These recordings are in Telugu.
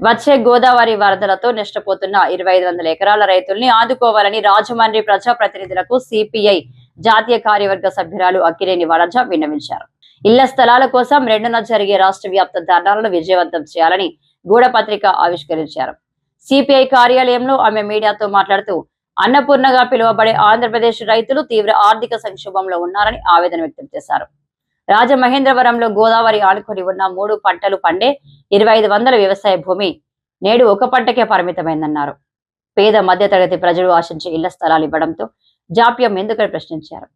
వచ్చే గోదావరి వరదలతో నష్టపోతున్న ఇరవై ఐదు వందల ఎకరాల రైతుల్ని ఆదుకోవాలని రాజమండ్రి ప్రజాప్రతినిధులకు సిపిఐ జాతీయ కార్యవర్గ సభ్యురాలు అక్కిరేని వరజ విన్నవించారు. ఇళ్ళ స్థలాల కోసం రెండున జరిగే రాష్ట్ర వ్యాప్త ధర్నాలను విజయవంతం చేయాలని గూఢపత్రిక ఆవిష్కరించారు. సిపిఐ కార్యాలయంలో ఆమె మీడియాతో మాట్లాడుతూ అన్నపూర్ణగా పిలువబడే ఆంధ్రప్రదేశ్ రైతులు తీవ్ర ఆర్థిక సంక్షోభంలో ఉన్నారని ఆవేదన వ్యక్తం చేశారు. రాజమహేంద్రవరంలో గోదావరి ఆనుకొని ఉన్న మూడు పంటలు పండే ఇరవై ఐదు వందల వ్యవసాయ భూమి నేడు ఒక పంటకే పరిమితమైందన్నారు. పేద మధ్యతరగతి ప్రజలు ఆశించే ఇళ్ళ స్థలాలు ఇవ్వడంతో జాప్యం ఎందుకని ప్రశ్నించారు.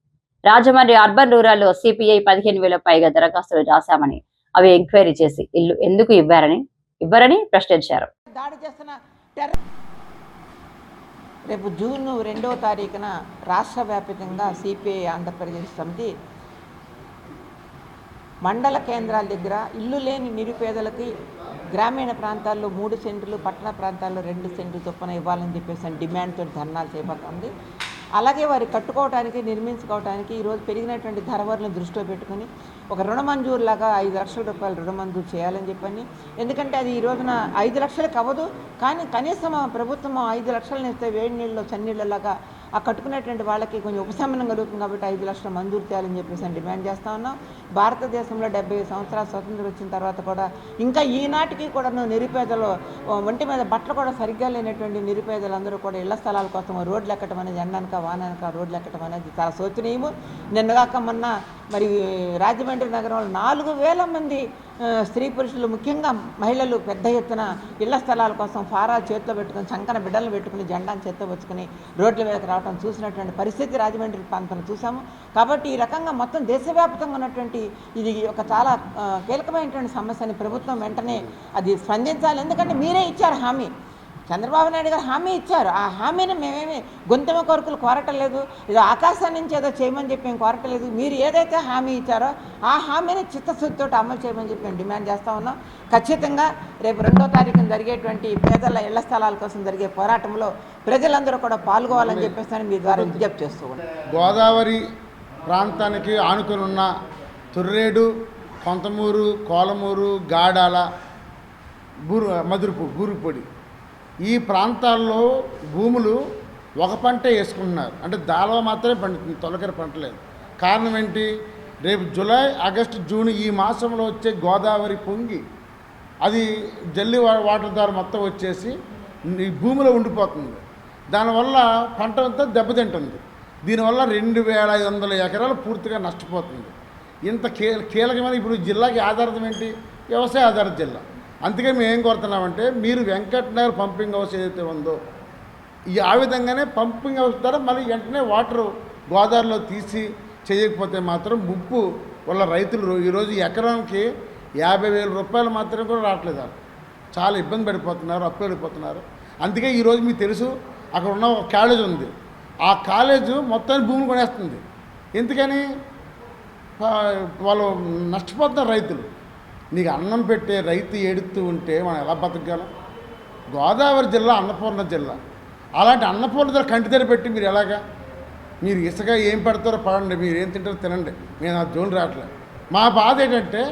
రాజమండ్రి అర్బన్ రూరల్లో సిపిఐ పదిహేను వేల పైగా దరఖాస్తులు రాశామని అవి ఎంక్వైరీ చేసి ఇల్లు ఎందుకు ఇవ్వారని ఇవ్వరని ప్రశ్నించారు. రేపు జూన్ రెండవ తారీఖున రాష్ట్ర వ్యాప్తంగా సిపిఐ ఆంధ్రప్రదేశ్ సమితి మండల కేంద్రాల దగ్గర ఇల్లు లేని నిరుపేదలకి గ్రామీణ ప్రాంతాల్లో మూడు సెంట్లు పట్టణ ప్రాంతాల్లో రెండు సెంట్లు చొప్పున ఇవ్వాలని చెప్పేసి డిమాండ్తో ధర్నాలు చేపడుతుంది. అలాగే వారి కట్టుకోవడానికి నిర్మించుకోవడానికి ఈరోజు పెరిగినటువంటి ధరవరులను దృష్టిలో పెట్టుకుని ఒక రుణ మంజూరు లాగా ఐదు లక్షల రూపాయలు రుణ మంజూరు చేయాలని చెప్పని. ఎందుకంటే అది ఈ రోజున ఐదు లక్షలకు అవ్వదు. కానీ కనీసం ప్రభుత్వం ఐదు లక్షలను ఇస్తే వేడి నీళ్ళలో చన్నీళ్ళలాగా ఆ కట్టుకునేటువంటి వాళ్ళకి కొంచెం ఉపశమనం కలుగుతుంది కాబట్టి ఐదు లక్షల మంజూరు చేయాలని చెప్పేసి డిమాండ్ చేస్తా ఉన్నాం. భారతదేశంలో డెబ్బై సంవత్సరాల స్వతంత్రం వచ్చిన తర్వాత కూడా ఇంకా ఈనాటికి కూడా నిరుపేదలు ఒంటి మీద బట్టలు కూడా సరిగ్గా లేనటువంటి నిరుపేదలందరూ కూడా ఇళ్ళ స్థలాల కోసం రోడ్లు ఎక్కడం అనేది ఎండనక వాననక రోడ్లు ఎక్కడం అనేది చాలా శోచనీయము. నిన్నగాక మొన్న మరి రాజమండ్రి నగరంలో నాలుగు వేల మంది స్త్రీ పురుషులు ముఖ్యంగా మహిళలు పెద్ద ఎత్తున ఇళ్ళ స్థలాల కోసం ఫారా చేతిలో పెట్టుకుని చంకన బిడ్డలు పెట్టుకుని జెండాను చేత్తో వచ్చుకుని రోడ్ల మీదకి రావడం చూసినటువంటి పరిస్థితి రాజమండ్రి ప్రాంతంలో చూసాము. కాబట్టి ఈ రకంగా మొత్తం దేశవ్యాప్తంగా ఉన్నటువంటి ఇది ఒక చాలా కీలకమైనటువంటి సమస్యని ప్రభుత్వం వెంటనే అది స్పందించాలి. ఎందుకంటే మీరే ఇచ్చారు హామీ. చంద్రబాబు నాయుడు గారు హామీ ఇచ్చారు. ఆ హామీని మేమేమి గొంతెమ కోరికలు కోరటలేదు ఇది ఆకాశం నుంచి ఏదో చేయమని చెప్పి మేము కోరటలేదు మీరు ఏదైతే హామీ ఇచ్చారో ఆ హామీని చిత్తశుద్ధితో అమలు చేయమని చెప్పి మేము డిమాండ్ చేస్తా ఉన్నాం. ఖచ్చితంగా రేపు రెండో తారీఖున జరిగేటువంటి పేదల ఇళ్ళ స్థలాల కోసం జరిగే పోరాటంలో ప్రజలందరూ కూడా పాల్గొవాలని చెప్పేసి మీ ద్వారా విజ్ఞప్తి చేస్తూ గోదావరి ప్రాంతానికి ఆనుకొని ఉన్న తుర్రేడు కొంతమూరు కోలమూరు గాడాల బూరు మదురుపు బూరుపొడి ఈ ప్రాంతాల్లో భూములు ఒక పంటే వేసుకుంటున్నారు. అంటే దాళవ మాత్రమే పండుతుంది తొలకరి పంటలేదు కారణం ఏంటి? రేపు జూలై ఆగస్టు జూన్ ఈ మాసంలో వచ్చే గోదావరి పొంగి అది జల్లి వాటర్ ద్వారా మొత్తం వచ్చేసి ఈ భూమిలో ఉండిపోతుంది. దానివల్ల పంట అంతా దెబ్బతింటుంది. దీనివల్ల రెండు వేల ఐదు వందల ఎకరాలు పూర్తిగా నష్టపోతుంది. ఇంత కీ కీలకమైన ఇప్పుడు జిల్లాకి ఆధారితం ఏంటి? వ్యవసాయ ఆధారిత జిల్లా. అందుకే మేము ఏం కోరుతున్నామంటే మీరు వెంకటనగర్ పంపింగ్ హౌస్ ఏదైతే ఉందో ఈ ఆ విధంగానే పంపింగ్ హౌస్ ద్వారా మళ్ళీ వెంటనే వాటర్ గోదావరిలో తీసి చేయకపోతే మాత్రం ముప్పు వల్ల రైతులు ఈరోజు ఎకరానికి యాభై వేల రూపాయలు మాత్రమే కూడా రావట్లేదు చాలా ఇబ్బంది పడిపోతున్నారు అప్పు పడిపోతున్నారు అందుకే ఈరోజు మీకు తెలుసు అక్కడ ఉన్న ఒక కాలేజ్ ఉంది. ఆ కాలేజు మొత్తాన్ని భూమిని కొనేస్తుంది. ఎందుకని? వాళ్ళు నష్టపోతున్నారు రైతులు. నీకు అన్నం పెట్టే రైతు ఏడుతూ ఉంటే మనం ఎలా బతకగలం గోదావరి జిల్లా అన్నపూర్ణ జిల్లా. అలాంటి అన్నపూర్ణ జిల్లా కంటి దగ్గర పెట్టి మీరు ఎలాగా? మీరు ఇసుక ఏం పెడతారో పడండి మీరు ఏం తింటారో తినండి. మేము ఆ జోన్ రావట్లేదు మా బాధ ఏంటంటే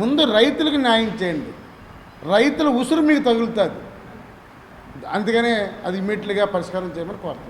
ముందు రైతులకు న్యాయం చేయండి. రైతుల ఉసురు మీకు తగులుతుంది. అందుకనే అది ఇమీడియట్గా పరిష్కారం చేయమని కోరుతుంది